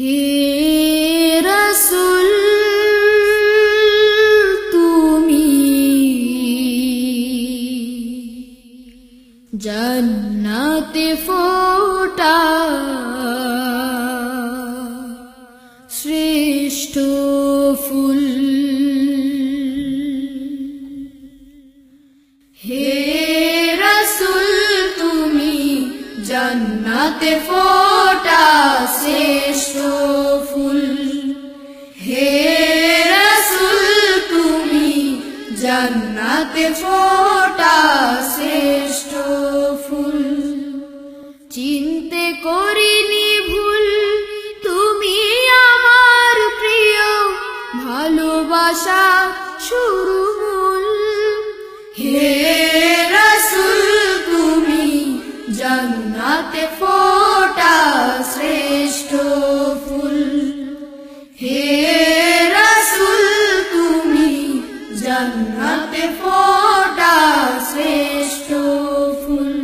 হে রসুল তুমি জন্নাতে ফোটা শ্রেষ্ঠ ফুল জন্নাতে ফোটা শ্রেষ্ঠ ফুল। হে রসুল, তুমি জন্নাতে ফোটা শ্রেষ্ঠ ফুল। চিনতে করিনি ভুল, তুমি আমার প্রিয় ভালোবাসা শুরু হে জন্নাতে ফোটা শ্রেষ্ঠ ফুল। হে রসুল, তুমি জন্মতে ফোটা শ্রেষ্ঠ ফুল।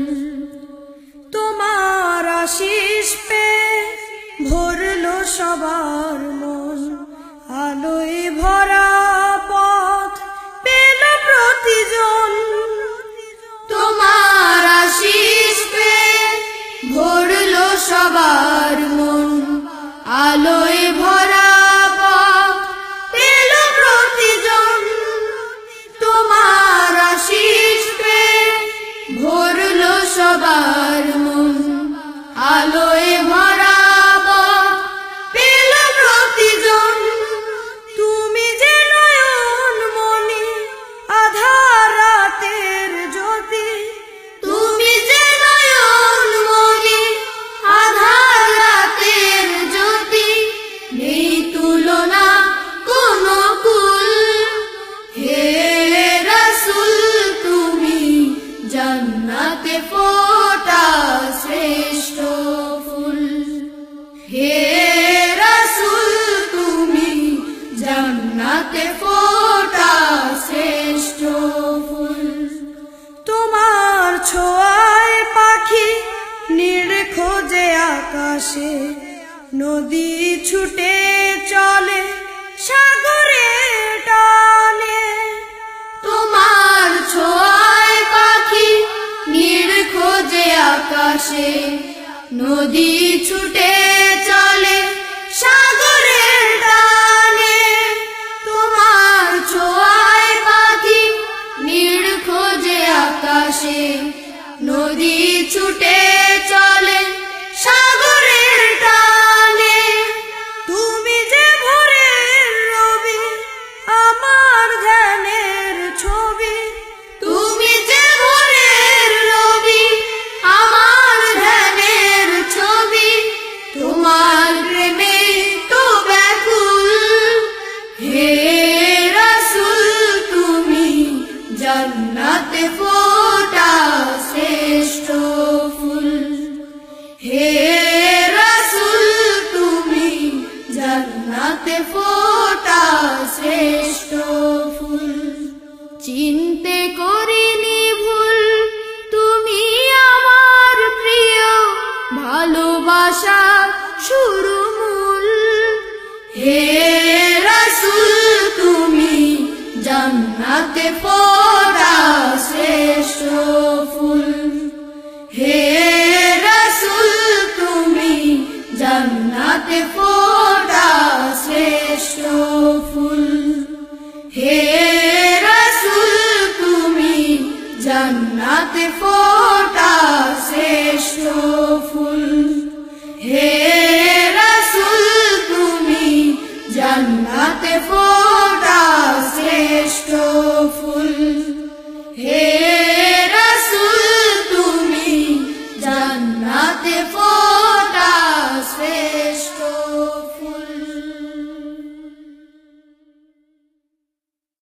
তোমার আশিস পে ভরলো সবার মন। জন্নাতে ফোটা শ্রেষ্ঠ ফুল। হে রসুল, তুমি জন্নাতে ফোটা শ্রেষ্ঠ ফুল। তোমার ছোঁয়ায় পাখি নীড় খোঁজে আকাশে, নদী ছুটে চলে সাগরে টানে আকাশে নদী ছুটে চলে সাগরের টানে। তোমার ছোঁয়ায় পাখি নীড় খোঁজে আকাশে, নদী ছুটে চলে ফোটা শ্রেষ্ঠ ফুল। হে রসুল, তুমি জন্নাতে ফোটা শ্রেষ্ঠ ফুল। চিনতে করিনি তুমি আমার প্রিয় ভালোবাসা শুরু হে তুমি